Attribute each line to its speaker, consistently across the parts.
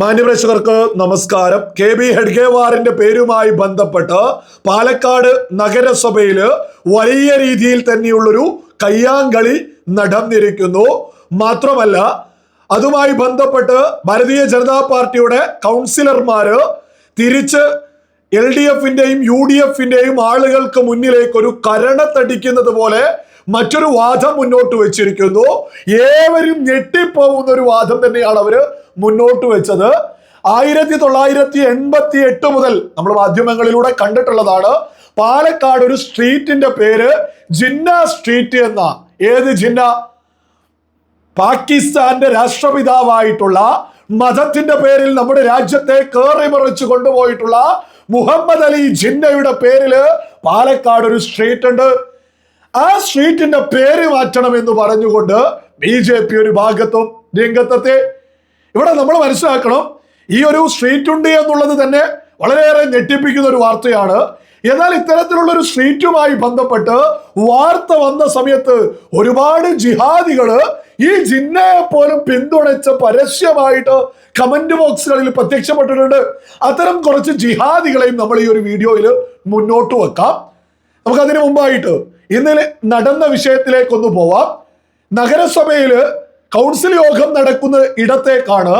Speaker 1: മാന്യപ്രേക്ഷകർക്ക് നമസ്കാരം. K B ഹെഡ്ഗേവാറിന്റെ പേരുമായി ബന്ധപ്പെട്ട് പാലക്കാട് നഗരസഭയിൽ വലിയ രീതിയിൽ തന്നെയുള്ളൊരു കയ്യാങ്കളി നടന്നിരിക്കുന്നു. മാത്രമല്ല അതുമായി ബന്ധപ്പെട്ട് ഭാരതീയ ജനതാ പാർട്ടിയുടെ കൗൺസിലർമാര് തിരിച്ച് എൽ ഡി എഫിന്റെയും യു ഡി എഫിന്റെയും ആളുകൾക്ക് മുന്നിലേക്ക് ഒരു കരണത്തടിക്കുന്നത് പോലെ മറ്റൊരു വാദം മുന്നോട്ട് വെച്ചിരിക്കുന്നു. ഏവരും ഞെട്ടിപ്പോകുന്ന ഒരു വാദം തന്നെയാണ് അവർ മുന്നോട്ട് വെച്ചത്. ആയിരത്തി തൊള്ളായിരത്തി എൺപത്തി എട്ട് മുതൽ നമ്മൾ മാധ്യമങ്ങളിലൂടെ കണ്ടിട്ടുള്ളതാണ്. പാലക്കാട് ഒരു സ്ട്രീറ്റിന്റെ പേര് ജിന്ന സ്ട്രീറ്റ് എന്ന ഏത് ജിന്ന? പാകിസ്ഥാന്റെ രാഷ്ട്രപിതാവായിട്ടുള്ള മതത്തിന്റെ പേരിൽ നമ്മുടെ രാജ്യത്തെ കേറി മറിച്ച് കൊണ്ടുപോയിട്ടുള്ള മുഹമ്മദ് അലി ജിന്നയുടെ പേരിൽ പാലക്കാട് ഒരു സ്ട്രീറ്റ് ഉണ്ട്. ആ സ്ട്രീറ്റിന്റെ പേര് മാറ്റണം എന്ന് പറഞ്ഞുകൊണ്ട് ബി ജെ പി ഒരു ഭാഗത്തും രംഗത്തെത്തി. ഇവിടെ നമ്മൾ മനസ്സിലാക്കണം ഈ ഒരു സ്ട്രീറ്റ് ഉണ്ട് എന്നുള്ളത് തന്നെ വളരെയേറെ ഞെട്ടിപ്പിക്കുന്ന ഒരു വാർത്തയാണ്. എന്നാൽ ഇത്തരത്തിലുള്ള ഒരു സ്ട്രീറ്റുമായി ബന്ധപ്പെട്ട് വാർത്ത വന്ന സമയത്ത് ഒരുപാട് ജിഹാദികൾ ഈ ജിന്നയെ പോലും പിന്തുണച്ച് പരസ്യമായിട്ട് കമന്റ് ബോക്സുകളിൽ പ്രത്യക്ഷപ്പെട്ടിട്ടുണ്ട്. അത്തരം കുറച്ച് ജിഹാദികളെയും നമ്മൾ ഈ ഒരു വീഡിയോയിൽ മുന്നോട്ട് വെക്കാം. നമുക്കതിനു മുമ്പായിട്ട് ഇന്നലെ നടന്ന വിഷയത്തിലേക്കൊന്ന് പോവാം. നഗരസഭയിൽ കൗൺസിൽ യോഗം നടക്കുന്ന ഇടത്തേക്കാണ്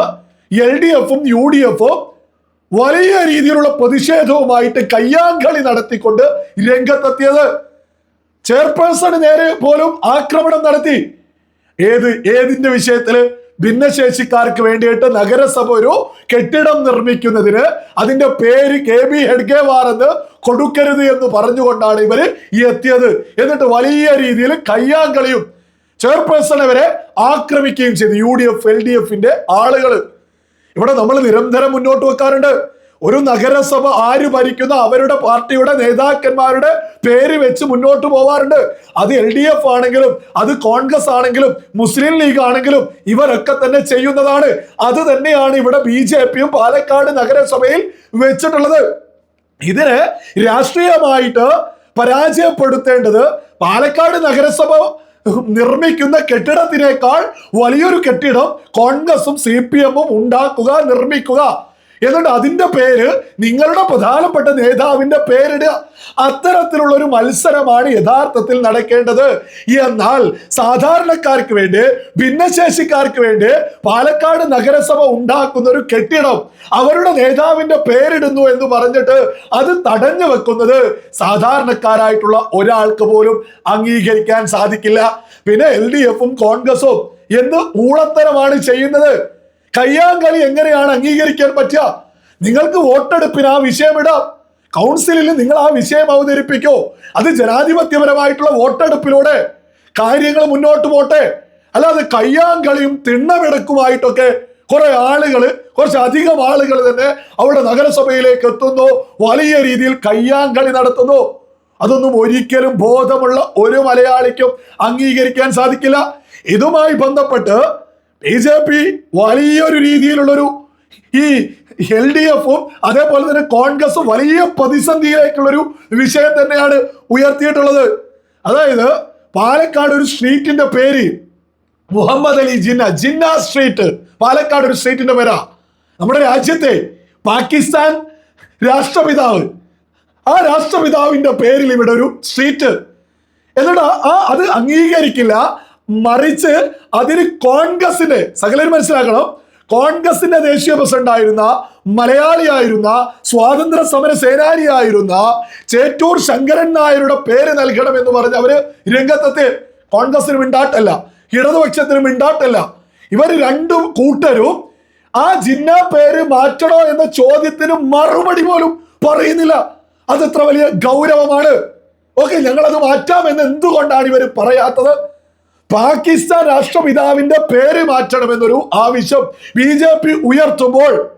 Speaker 1: എൽ ഡി എഫും യു ഡി എഫും വലിയ രീതിയിലുള്ള പ്രതിഷേധവുമായിട്ട് കയ്യാങ്കളി നടത്തിക്കൊണ്ട് രംഗത്തെത്തിയത്. ചെയർപേഴ്സണ് നേരെ പോലും ആക്രമണം നടത്തി. ഏത് ഏതിന്റെ വിഷയത്തിൽ ഭിന്നശേഷിക്കാർക്ക് വേണ്ടിയിട്ട് നഗരസഭ ഒരു കെട്ടിടം നിർമ്മിക്കുന്നതിന് അതിന്റെ പേര് കെ ബി ഹെഡ്ഗേവാർ എന്ന് കൊടുക്കരുത് എന്ന് പറഞ്ഞുകൊണ്ടാണ് ഇവർ എത്തിയത്. എന്നിട്ട് വലിയ രീതിയിൽ കയ്യാങ്കളിയും ചെയർപേഴ്സണെ വരെ ആക്രമിക്കുകയും ചെയ്തു. U D F L D എഫിന്റെ ആളുകൾ. ഇവിടെ നമ്മൾ നിരന്തരം മുന്നോട്ട് വെക്കാറുണ്ട്. ഒരു നഗരസഭ ആര് ഭരിക്കുന്ന അവരുടെ പാർട്ടിയുടെ നേതാക്കന്മാരുടെ പേര് വെച്ച് മുന്നോട്ട് പോവാറുണ്ട്. അത് എൽ ഡി എഫ് ആണെങ്കിലും അത് കോൺഗ്രസ് ആണെങ്കിലും മുസ്ലിം ലീഗ് ആണെങ്കിലും ഇവരൊക്കെ തന്നെ ചെയ്യുന്നതാണ്. അത് തന്നെയാണ് ഇവിടെ ബി ജെ പിയും പാലക്കാട് നഗരസഭയിൽ വെച്ചിട്ടുള്ളത്. ഇതിന് രാഷ്ട്രീയമായിട്ട് പരാജയപ്പെടുത്തേണ്ടത് പാലക്കാട് നഗരസഭ നിർമ്മിക്കുന്ന കെട്ടിടത്തിനേക്കാൾ വലിയൊരു കെട്ടിടം കോൺഗ്രസും സി പി എമ്മും ഉണ്ടാക്കുക നിർമ്മിക്കുക. എന്നിട്ട് അതിന്റെ പേര് നിങ്ങളുടെ പ്രധാനപ്പെട്ട നേതാവിന്റെ പേരിടുക. അത്തരത്തിലുള്ള ഒരു മത്സരമാണ് യഥാർത്ഥത്തിൽ നടക്കേണ്ടത്. എന്നാൽ സാധാരണക്കാർക്ക് വേണ്ടി ഭിന്നശേഷിക്കാർക്ക് വേണ്ടി പാലക്കാട് നഗരസഭ ഉണ്ടാക്കുന്ന ഒരു കെട്ടിടം അവരുടെ നേതാവിന്റെ പേരിടുന്നു എന്ന് പറഞ്ഞിട്ട് അത് തടഞ്ഞു വെക്കുന്നത് സാധാരണക്കാരായിട്ടുള്ള ഒരാൾക്ക് പോലും അംഗീകരിക്കാൻ സാധിക്കില്ല. പിന്നെ എൽ ഡി എഫും കോൺഗ്രസും എന്ത് ഊളത്തരമാണ് ചെയ്യുന്നത്? കയ്യാങ്കളി എങ്ങനെയാണ് അംഗീകരിക്കാൻ പറ്റുക? നിങ്ങൾക്ക് വോട്ടെടുപ്പിന് ആ വിഷയം ഇടാം കൗൺസിലിൽ നിങ്ങൾ ആ വിഷയം അവതരിപ്പിക്കോ. അത് ജനാധിപത്യപരമായിട്ടുള്ള വോട്ടെടുപ്പിലൂടെ കാര്യങ്ങൾ മുന്നോട്ട് പോട്ടെ. അല്ലാതെ കയ്യാങ്കളിയും തിണ്ണമെടുക്കുമായിട്ടൊക്കെ കുറെ ആളുകൾ കുറച്ച് അധികം ആളുകൾ തന്നെ അവിടെ നഗരസഭയിലേക്ക് എത്തുന്നു വലിയ രീതിയിൽ കയ്യാങ്കളി നടത്തുന്നു. അതൊന്നും ഒരിക്കലും ബോധമുള്ള ഒരു മലയാളിക്കും അംഗീകരിക്കാൻ സാധിക്കില്ല. ഇതുമായി ബന്ധപ്പെട്ട് ബി ജെ പി വലിയൊരു രീതിയിലുള്ളൊരു ഈ എൽ ഡി എഫും അതേപോലെ തന്നെ കോൺഗ്രസും വലിയ പ്രതിസന്ധിയിലേക്കുള്ളൊരു വിഷയം തന്നെയാണ് ഉയർത്തിയിട്ടുള്ളത്. അതായത് പാലക്കാട് ഒരു സ്ട്രീറ്റിന്റെ പേര് മുഹമ്മദ് അലി ജിന്ന ജിന്ന സ്ട്രീറ്റ്. പാലക്കാട് ഒരു സ്ട്രീറ്റിന്റെ പേരാ. നമ്മുടെ രാജ്യത്തെ പാകിസ്ഥാൻ രാഷ്ട്രപിതാവ്. ആ രാഷ്ട്രപിതാവിന്റെ പേരിൽ ഇവിടെ ഒരു സ്ട്രീറ്റ്. എന്നിട്ട് ആ- അത് അംഗീകരിക്കില്ല. മറിച്ച് അതിന് കോൺഗ്രസിന്റെ സകലരും മനസ്സിലാക്കണം. കോൺഗ്രസിന്റെ ദേശീയ പ്രസിഡന്റ് ആയിരുന്ന മലയാളിയായിരുന്ന സ്വാതന്ത്ര്യ സമര സേനാനിയായിരുന്ന ചേറ്റൂർ ശങ്കരൻ നായരുടെ പേര് നൽകണം എന്ന് പറഞ്ഞ് അവർ രംഗത്തെത്തി. കോൺഗ്രസിന് മിണ്ടാട്ടല്ല ഇടതുപക്ഷത്തിന് മിണ്ടാട്ടല്ല. ഇവർ രണ്ടും കൂട്ടരും ആ ജിന്ന പേര് മാറ്റണോ എന്ന ചോദ്യത്തിന് മറുപടി പോലും പറയുന്നില്ല. അതെത്ര വലിയ ഗൗരവമാണ്. ഓക്കെ ഞങ്ങളത് അത് മാറ്റാമെന്ന് എന്തുകൊണ്ടാണ് ഇവർ പറയാത്തത്? പാകിസ്ഥാൻ രാഷ്ട്രപിതാവിന്റെ പേര് മാറ്റണമെന്നൊരു ആവശ്യം ബി ജെ പി ഉയർത്തുമ്പോൾ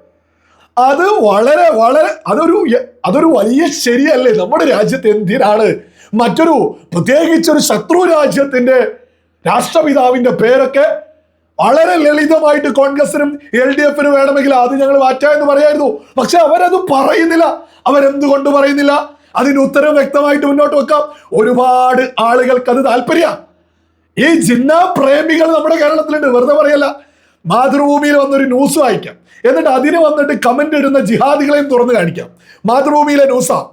Speaker 1: അത് വളരെ വളരെ അതൊരു അതൊരു വലിയ ശരിയല്ലേ? നമ്മുടെ രാജ്യത്ത് എന്തിനാണ് മറ്റൊരു പ്രത്യേകിച്ചൊരു ശത്രു രാജ്യത്തിന്റെ രാഷ്ട്രപിതാവിന്റെ പേരൊക്കെ വളരെ ലളിതമായിട്ട് കോൺഗ്രസിനും എൽ ഡി എഫിനും വേണമെങ്കിൽ അത് ഞങ്ങൾ മാറ്റാം എന്ന് പറയായിരുന്നു. പക്ഷെ അവരത് പറയുന്നില്ല. അവരെന്തുകൊണ്ട് പറയുന്നില്ല? അതിന് ഉത്തരം വ്യക്തമായിട്ട് മുന്നോട്ട് വെക്കാം. ഒരുപാട് ആളുകൾക്ക് അത് താല്പര്യ. ഈ ജിന്നാ പ്രേമികൾ നമ്മുടെ കേരളത്തിലുണ്ട്. വെറുതെ പറയല്ല. മാതൃഭൂമിയിൽ വന്നൊരു ന്യൂസ് വായിക്കാം. എന്നിട്ട് അതിന് വന്നിട്ട് കമന്റ് ഇടുന്ന ജിഹാദികളെയും തുറന്നു കാണിക്കാം. മാതൃഭൂമിയിലെ ന്യൂസാ.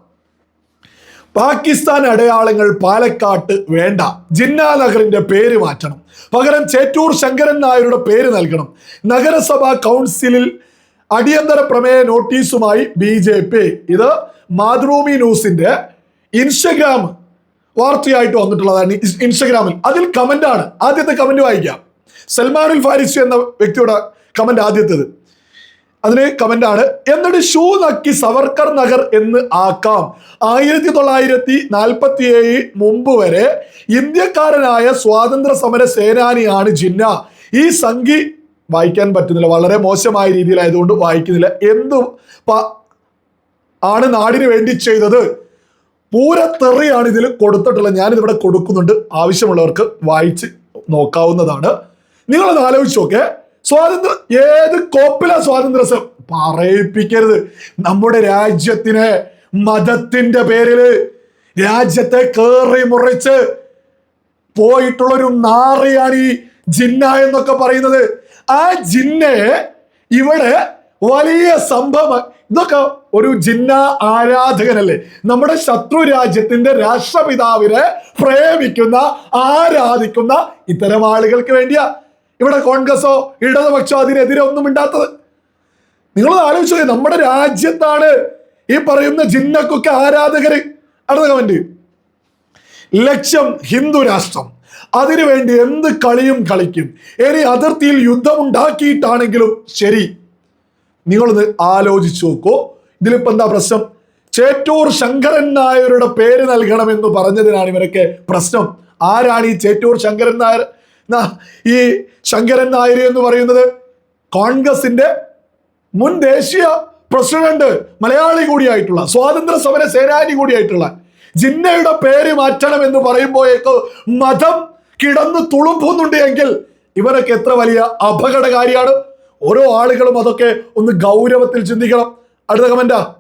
Speaker 1: പാകിസ്ഥാൻ അടയാളങ്ങൾ പാലക്കാട്ട് വേണ്ട. ജിന്നാ നഗറിന്റെ പേര് മാറ്റണം. പകരം ചേറ്റൂർ ശങ്കരൻ നായരുടെ പേര് നൽകണം. നഗരസഭാ കൗൺസിലിൽ അടിയന്തര പ്രമേയ നോട്ടീസുമായി ബി ജെ പി. ഇത് മാതൃഭൂമി ന്യൂസിന്റെ ഇൻസ്റ്റഗ്രാം വാർത്തയായിട്ട് വന്നിട്ടുള്ളതാണ് ഇൻസ്- ഇൻസ്റ്റഗ്രാമിൽ. അതിൽ കമന്റ് ആണ്. ആദ്യത്തെ കമന്റ് വായിക്കാം. സൽമാനുൽ ഫാരിസ് എന്ന വ്യക്തിയുടെ കമന്റ് ആദ്യത്തേത്. അതിന് ആണ്. എന്നിട്ട് ഷൂ നക്കി സവർക്കർ നഗർ എന്ന് ആക്കാം. ആയിരത്തി തൊള്ളായിരത്തി നാൽപ്പത്തി ഏഴ് മുമ്പ് വരെ ഇന്ത്യക്കാരനായ സ്വാതന്ത്ര്യ സമര സേനാനിയാണ് ജിന്ന. ഈ സംഖി വായിക്കാൻ പറ്റുന്നില്ല. വളരെ മോശമായ രീതിയിലായതുകൊണ്ട് വായിക്കുന്നില്ല. എന്തു ആണ് നാടിന് വേണ്ടി ചെയ്തത്. പൂരത്തെറിയാണ് ഇതിൽ കൊടുത്തിട്ടുള്ളത്. ഞാനിതിവിടെ കൊടുക്കുന്നുണ്ട്. ആവശ്യമുള്ളവർക്ക് വായിച്ച് നോക്കാവുന്നതാണ്. നിങ്ങളൊന്ന് ആലോചിച്ച് നോക്കെ. സ്വാതന്ത്ര്യ ഏത് കോപ്പില സ്വാതന്ത്ര്യ പറയിപ്പിക്കരുത്. നമ്മുടെ രാജ്യത്തിനെ മതത്തിന്റെ പേരിൽ രാജ്യത്തെ കേറി മുറിച്ച് പോയിട്ടുള്ള ഒരു നാറിയാണ് ഈ ജിന്ന എന്നൊക്കെ പറയുന്നത്. ആ ജിന്നയെ ഇവിടെ വലിയ സംഭവം. ഇതൊക്കെ ഒരു ജിന്ന ആരാധകനല്ലേ? നമ്മുടെ ശത്രു രാജ്യത്തിന്റെ രാഷ്ട്രപിതാവിനെ പ്രേമിക്കുന്ന ആരാധിക്കുന്ന ഇത്തരം ആളുകൾക്ക് വേണ്ടിയാ ഇവിടെ കോൺഗ്രസോ ഇടതുപക്ഷോ അതിനെതിരെ ഒന്നും ഇണ്ടാത്തത്. നിങ്ങൾ ആലോചിച്ചു നമ്മുടെ രാജ്യത്താണ് ഈ പറയുന്ന ജിന്നക്കൊക്കെ ആരാധകര്. അടുത്ത കമന്റ് ലക്ഷ്യം ഹിന്ദു രാഷ്ട്രം. അതിനുവേണ്ടി എന്ത് കളിയും കളിക്കും. ഇനി അതിർത്തിയിൽ യുദ്ധമുണ്ടാക്കിയിട്ടാണെങ്കിലും ശരി. നിങ്ങളൊന്ന് ആലോചിച്ച് നോക്കൂ. ഇതിലിപ്പോ എന്താ പ്രശ്നം? ചേറ്റൂർ ശങ്കരൻ നായരുടെ പേര് നൽകണം എന്ന് പറഞ്ഞതിനാണ് ഇവരൊക്കെ പ്രശ്നം. ആരാണ് ഈ ചേറ്റൂർ ശങ്കരൻ നായർ? ഈ ശങ്കരൻ നായർ എന്ന് പറയുന്നത് കോൺഗ്രസിന്റെ മുൻ ദേശീയ പ്രസിഡന്റ് മലയാളി കൂടിയായിട്ടുള്ള സ്വാതന്ത്ര്യ സമര സേനാനി കൂടിയായിട്ടുള്ള ജിന്നയുടെ പേര് മാറ്റണം എന്ന് പറയുമ്പോഴേക്ക് മതം കിടന്ന് തുളുമ്പുന്നുണ്ട് എങ്കിൽ ഇവരൊക്കെ എത്ര വലിയ അപകടകാരിയാണ്? ഓരോ ആളുകളും അതൊക്കെ ഒന്ന് ഗൗരവത്തിൽ ചിന്തിക്കണം. അടുത്ത കമന്റാ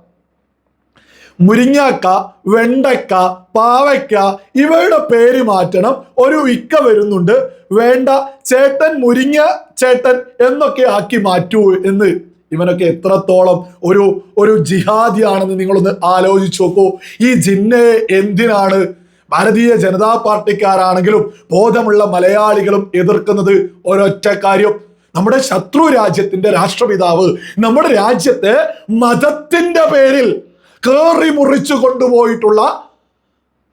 Speaker 1: മുരിങ്ങാക്ക വെണ്ടക്ക പാവയ്ക്ക ഇവയുടെ പേര് മാറ്റണം. ഒരു ഇക്ക വരുന്നുണ്ട്. വേണ്ട ചേട്ടൻ മുരിങ്ങ ചേട്ടൻ എന്നൊക്കെ ആക്കി മാറ്റൂ എന്ന്. ഇവനൊക്കെ എത്രത്തോളം ഒരു ഒരു ജിഹാദിയാണെന്ന് നിങ്ങളൊന്ന് ആലോചിച്ചു നോക്കൂ. ഈ ജിന്നയെ എന്തിനാണ്? ഭാരതീയ ജനതാ പാർട്ടിക്കാരാണെങ്കിലും ബോധമുള്ള മലയാളികളും എതിർക്കുന്നത് ഒരൊറ്റ കാര്യം. നമ്മുടെ ശത്രു രാജ്യത്തിന്റെ രാഷ്ട്രപിതാവ് നമ്മുടെ രാജ്യത്തെ മതത്തിന്റെ പേരിൽ കേറി മുറിച്ചു കൊണ്ടുപോയിട്ടുള്ള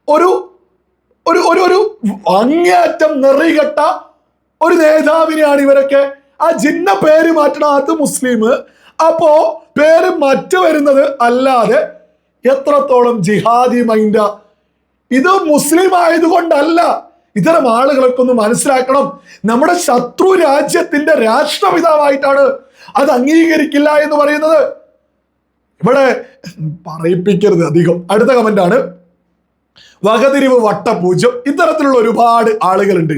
Speaker 1: ഒരു ഒരു ഒരു ഒരു അങ്ങേയറ്റം നിറികെട്ട ഒരു നേതാവിനെയാണ് ഇവരൊക്കെ. ആ ജിന്ന പേര് മാറ്റണം അത് മുസ്ലിം. അപ്പോ പേര് മറ്റു വരുന്നത് അല്ലാതെ എത്രത്തോളം ജിഹാദി മൈൻഡ. ഇത് മുസ്ലിം ആയതുകൊണ്ടല്ല. ഇത്തരം ആളുകളൊക്കെ ഒന്ന് മനസ്സിലാക്കണം. നമ്മുടെ ശത്രു രാജ്യത്തിന്റെ രാഷ്ട്രപിതാവായിട്ടാണ് അത് അംഗീകരിക്കില്ല എന്ന് പറയുന്നത്. ഇവിടെ പറയിപ്പിക്കരുത് അധികം. അടുത്ത കമന്റ് ആണ്. വകതിരിവ് വട്ടപൂജ്യം. ഇത്തരത്തിലുള്ള ഒരുപാട് ആളുകളുണ്ട്.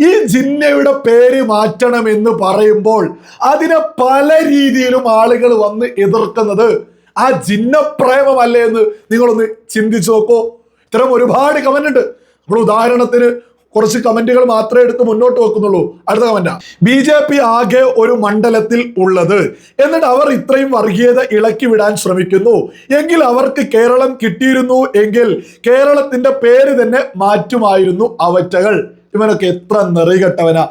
Speaker 1: ഈ ജിന്നയുടെ പേര് മാറ്റണം എന്ന് പറയുമ്പോൾ അതിനെ പല രീതിയിലും ആളുകൾ വന്ന് എതിർക്കുന്നത് ആ ജിന്നപ്രേമമല്ലേ എന്ന് നിങ്ങളൊന്ന് ചിന്തിച്ചു നോക്കൂ. ഇത്തരം ഒരുപാട് കമന്റ് ഉണ്ട്. നമ്മൾ ഉദാഹരണത്തിന് കുറച്ച് കമന്റുകൾ മാത്രമേ എടുത്ത് മുന്നോട്ട് വെക്കുന്നുള്ളൂ. അടുത്ത കമന്റാ. ബി ജെ പി ആകെ ഒരു മണ്ഡലത്തിൽ ഉള്ളത്. എന്നിട്ട് അവർ ഇത്രയും വർഗീയത ഇളക്കി വിടാൻ ശ്രമിക്കുന്നു. എങ്കിൽ അവർക്ക് കേരളം കിട്ടിയിരുന്നു എങ്കിൽ കേരളത്തിന്റെ പേര് തന്നെ മാറ്റുമായിരുന്നു അവറ്റകൾ. ഇവനൊക്കെ എത്ര നെറികെട്ടവനാ.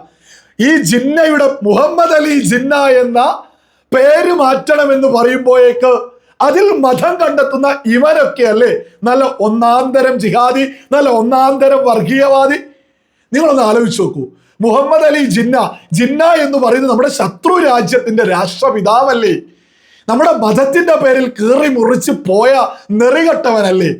Speaker 1: ഈ ജിന്നയുടെ മുഹമ്മദ് അലി ജിന്ന എന്ന പേര് മാറ്റണമെന്ന് പറയുമ്പോഴേക്ക് അതിൽ മതം കണ്ടെത്തുന്ന ഇവരൊക്കെ അല്ലേ? നല്ല ഒന്നാന്തരം ജിഹാദി നല്ല ഒന്നാന്തരം വർഗീയവാദി നിങ്ങളൊന്ന് ആലോചിച്ച് നോക്കൂ. മുഹമ്മദ് അലി ജിന്ന ജിന്ന എന്ന് പറയുന്നത് നമ്മുടെ ശത്രു രാജ്യത്തിന്റെ രാഷ്ട്രപിതാവല്ലേ. നമ്മുടെ മതത്തിന്റെ പേരിൽ കീറി മുറിച്ച് പോയ നെറികെട്ടവനല്ലേ.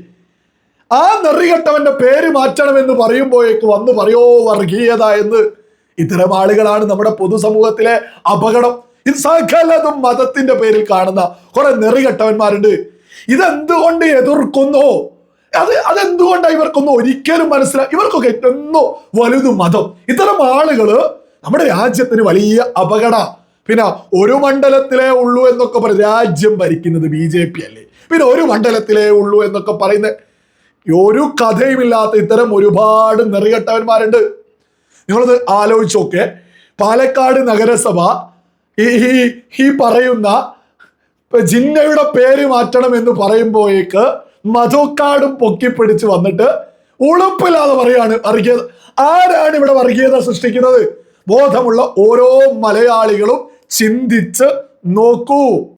Speaker 1: ആ നെറികെട്ടവന്റെ പേര് മാറ്റണമെന്ന് പറയുമ്പോഴേക്ക് വന്ന് പറയോ വർഗീയത എന്ന്. ഇത്തരം ആളുകളാണ് നമ്മുടെ പൊതുസമൂഹത്തിലെ അപകടം. ഇത് മതത്തിന്റെ പേരിൽ കാണുന്ന കുറെ നെറികെട്ടവന്മാരുണ്ട്. ഇതെന്തുകൊണ്ട് എതിർക്കുന്നു? അത് അതെന്തുകൊണ്ടാണ് ഇവർക്കൊന്നും ഒരിക്കലും മനസ്സിലാ ഇവർക്കൊക്കെ എന്നോ വലുത് മതം. ഇത്തരം ആളുകൾ നമ്മുടെ രാജ്യത്തിന് വലിയ അപകട. പിന്നെ ഒരു മണ്ഡലത്തിലേ ഉള്ളൂ എന്നൊക്കെ പറയും രാജ്യം ഭരിക്കുന്നത് ബി ജെ പി അല്ലേ? പിന്നെ ഒരു മണ്ഡലത്തിലേ ഉള്ളൂ എന്നൊക്കെ പറയുന്ന ഒരു കഥയുമില്ലാത്ത ഇത്തരം ഒരുപാട് നെറികെട്ടവന്മാരുണ്ട്. നിങ്ങളത് ആലോചിച്ചൊക്കെ. പാലക്കാട് നഗരസഭ ഈ ഈ- പറയുന്ന ജില്ലയുടെ പേര് മാറ്റണം എന്ന് പറയുമ്പോഴേക്ക് മധുക്കാടും പൊക്കിപ്പിടിച്ച് വന്നിട്ട് ഉളുപ്പില്ലാതെ പറയാണ് വർഗീയത. ആരാണ് ഇവിടെ വർഗീയത സൃഷ്ടിക്കുന്നത്? ബോധമുള്ള ഓരോ മലയാളികളും ചിന്തിച്ച് നോക്കൂ.